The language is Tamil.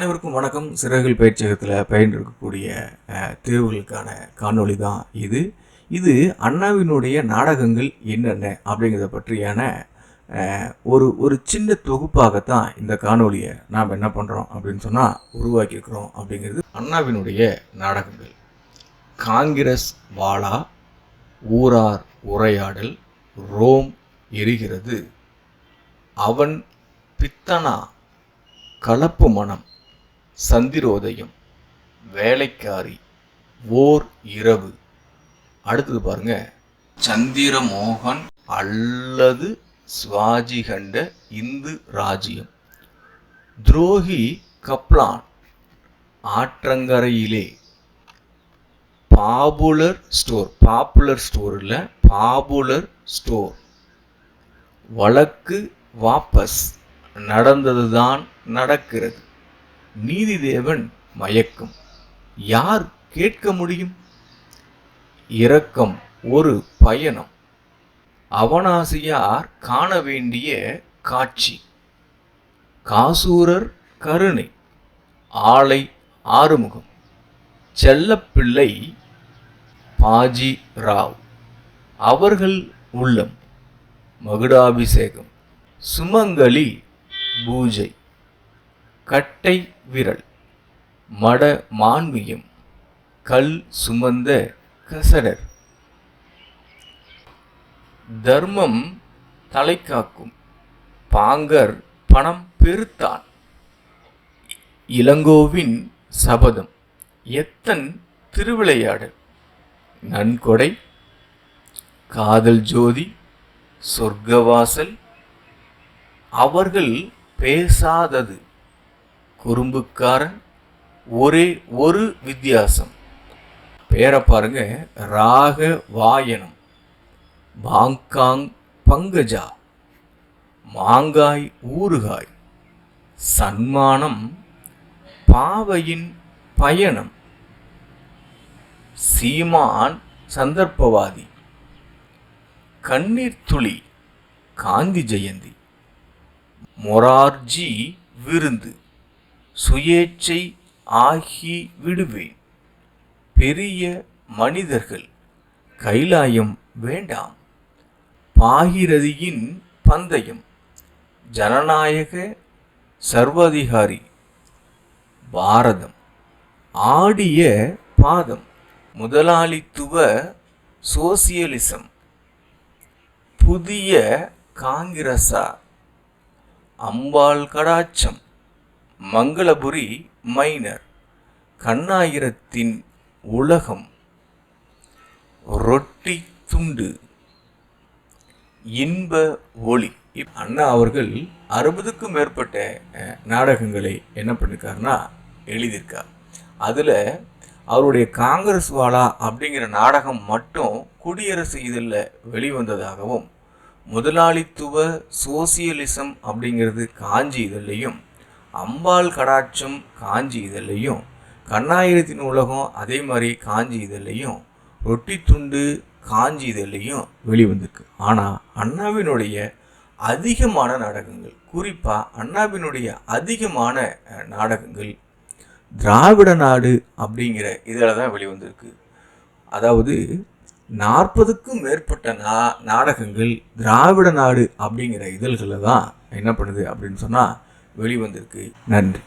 அனைவருக்கும் வணக்கம். சிறகுகள் பயிற்சியகத்தில் பயின்றிருக்கக்கூடிய தேர்வுகளுக்கான காணொளி தான் இது. இது அண்ணாவினுடைய நாடகங்கள் என்னென்ன அப்படிங்கிறத பற்றியான ஒரு ஒரு சின்ன தொகுப்பாகத்தான் இந்த காணொலியை நாம் என்ன பண்ணுறோம் அப்படின்னு சொன்னால் உருவாக்கியிருக்கிறோம் அப்படிங்கிறது அண்ணாவினுடைய நாடகங்கள். காங்கிரஸ் வாழா ஊரார் உரையாடல் ரோம் எரிகிறது. அவன் பித்தனா கலப்பு மனம் சந்திரோதயம் வேலைக்காரி ஓர் இரவு. அடுத்தது பாருங்க. சந்திரமோகன் அல்லது சுவாஜி கண்ட இந்து ராஜ்யம். துரோகி கப்லான் ஆற்றங்கரையிலே. பாப்புலர் ஸ்டோர் பாப்புலர் ஸ்டோர் இல்லை பாப்புலர் ஸ்டோர். வழக்கு வாபஸ் நடந்ததுதான் நடக்கிறது. நீதிதேவன் மயக்கம். யார் கேட்க முடியும்? இரக்கம் ஒரு பயணம். அவனாசியார் காண வேண்டிய காட்சி. காசூரர் கருணை ஆலை ஆறுமுகம். செல்லப்பிள்ளை பாஜி ராவ். அவர்கள் உள்ளம் மகுடாபிஷேகம் சுமங்கலி பூஜை. கட்டை விரல். மட மான்மியம் கல் சுமந்த கசடர். தர்மம் தலை காக்கும் பாங்கர் பணம் பெருத்தான் இளங்கோவின் சபதம் எத்தன் திருவிளையாடல். நன்கொடை காதல் ஜோதி சொர்க்கவாசல் அவர்கள் பேசாதது. குறும்புக்காரன் ஒரே ஒரு வித்தியாசம். பேரை பாருங்க ராக வாயனம். பாங்காங் பங்கஜா. மாங்காய் ஊறுகாய். சன்மானம் பாவையின் பயணம். சீமான் சந்தர்ப்பவாதி. கண்ணீர் துளி காந்தி ஜெயந்தி. மொரார்ஜி விருந்து. சுயேச்சை ஆகி விடுவேன். பெரிய மனிதர்கள் கைலாயம் வேண்டாம். பாகிரதியின் பந்தயம். ஜனநாயக சர்வாதிகாரி. பாரதம். ஆடிய பாதம். முதலாளித்துவ சோசியலிசம். புதிய காங்கிரசா அம்பாள் கடாச்சம் மங்களபுரி மைனர் கண்ணாயிரத்தின் உலகம் ரொட்டி துண்டு இன்ப ஒளி. இப் அண்ணா அவர்கள் அறுபதுக்கும் மேற்பட்ட நாடகங்களை என்ன பண்ணிருக்காருன்னா எழுதியிருக்கார். அதில் அவருடைய காங்கிரஸ் வாலா அப்படிங்கிற நாடகம் மட்டும் குடியரசு இதழில் வெளிவந்ததாகவும் முதலாளித்துவ சோசியலிசம் அப்படிங்கிறது காஞ்சி இதழையும் அம்பாள் கடாட்சம் காஞ்சி இதழையும் கண்ணாயிரத்தி உலகம் அதே மாதிரி காஞ்சி இதழையும் ரொட்டி துண்டு காஞ்சி இதழையும் வெளிவந்திருக்கு. ஆனால் அண்ணாவினுடைய அதிகமான நாடகங்கள் குறிப்பாக அண்ணாவினுடைய அதிகமான நாடகங்கள் திராவிட நாடு அப்படிங்கிற இதில் தான் வெளிவந்திருக்கு. அதாவது நாற்பதுக்கும் மேற்பட்ட நா நாடகங்கள் திராவிட நாடு அப்படிங்கிற இதழ்களில் தான் என்ன பண்ணுது அப்படின்னு சொன்னால் வெளிவந்திருக்கு. நன்றி.